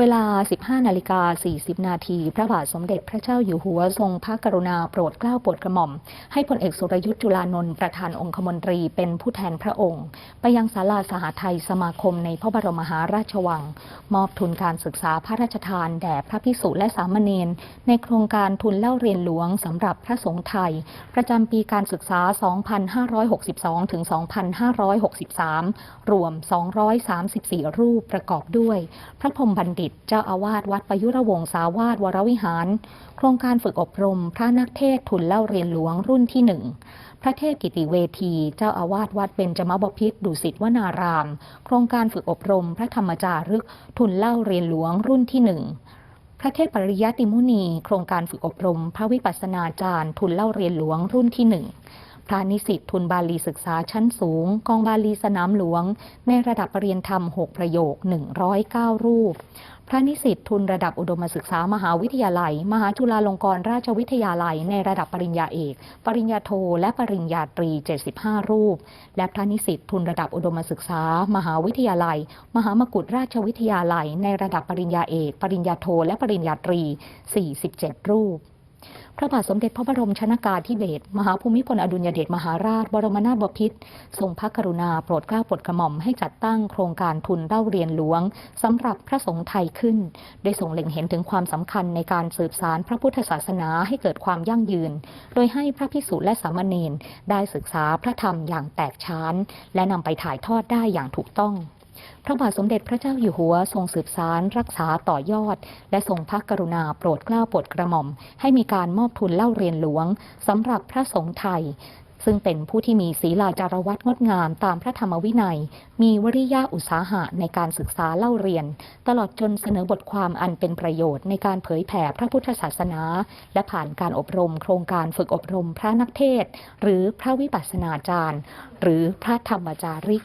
เวลา 15 นาฬิกา 40 นาที พระบาทสมเด็จพระเจ้าอยู่หัวทรงพระกรุณาโปรดเกล้าโปรดกระหม่อม ให้พลเอกสุรยุทธ์จุลานนท์ประธานองคมนตรีเป็นผู้แทนพระองค์ ไปยังศาลาสหทัยสมาคมในพระบรมมหาราชวัง มอบทุนการศึกษาพระราชทานแด่พระภิกษุและสามเณรในโครงการทุนเล่าเรียนหลวงสำหรับพระสงฆ์ไทย ประจำปีการศึกษา 2562 ถึง 2563 รวม 234 รูปประกอบด้วย พระพรมบัณฑิตเจ้าอาวาสวัดประยุรวงศาวาสวรวิหาร โครงการฝึกอบรม พระนักเทศทุนเล่าเรียนหลวงรุ่นที่หนึ่งพระเทพกิติเวที เจ้าอาวาสวัดเบญจมบพิตรดุสิตวนาราม โครงการฝึกอบรม พระธรรมจารึก ทุนเล่าเรียนหลวงรุ่นที่หนึ่งพระเทพปริยติมุนี โครงการฝึกอบรม พระวิปัสสนาจารย์ ทุนเล่าเรียนหลวงรุ่นที่หนึ่ง พระนิสิตทุนบาลีศึกษาชั้นสูง กองบาลีสนามหลวง ในระดับปรริญญาธรรม 6 ประโยค 109 รูป พระนิสิตทุนระดับอุดมศึกษามหาวิทยาลัย มหาจุฬาลงกรณราชวิทยาลัย ในระดับปริญญาเอก ปริญญาโท และปริญญาตรี 75 รูป และพระนิสิตทุนระดับอุดมศึกษา มหาวิทยาลัย มหามกุฏราชวิทยาลัย ในระดับปริญญาเอก ปริญญาโท และปริญญาตรี 47 รูป พระบาทสมเด็จพระบรมชนากาธิเบศรมหาภูมิพลอดุลยเดชมหาราช บรมนาถบพิตรทรงพระกรุณาโปรดเกล้าโปรดกระหม่อมให้จัดตั้งโครงการทุนเล่าเรียนหลวงสำหรับพระสงฆ์ไทยขึ้น ได้ทรงเล็งเห็นถึงความสำคัญในการสืบสารพระพุทธศาสนาให้เกิดความยั่งยืน โดยให้พระภิกษุและสามเณรได้ศึกษาพระธรรมอย่างแตกฉานและนำไปถ่ายทอดได้อย่างถูกต้อง พระบาทสมเด็จพระเจ้าอยู่หัวทรงสืบสารรักษาต่อยอด และทรงพระกรุณาโปรดเกล้าโปรดกระหม่อม ให้มีการมอบทุนเล่าเรียนหลวงสำหรับพระสงฆ์ไทยซึ่งเป็นผู้ที่มีศีลาจารวัตงดงามตามพระธรรมวินัย มีวริยะอุตสาหะในการศึกษาเล่าเรียน ตลอดจนเสนอบทความอันเป็นประโยชน์ในการเผยแผ่พระพุทธศาสนา และผ่านการอบรม โครงการฝึกอบรมพระนักเทศ หรือพระวิปัสสนาจารย์ หรือพระธรรมจาริก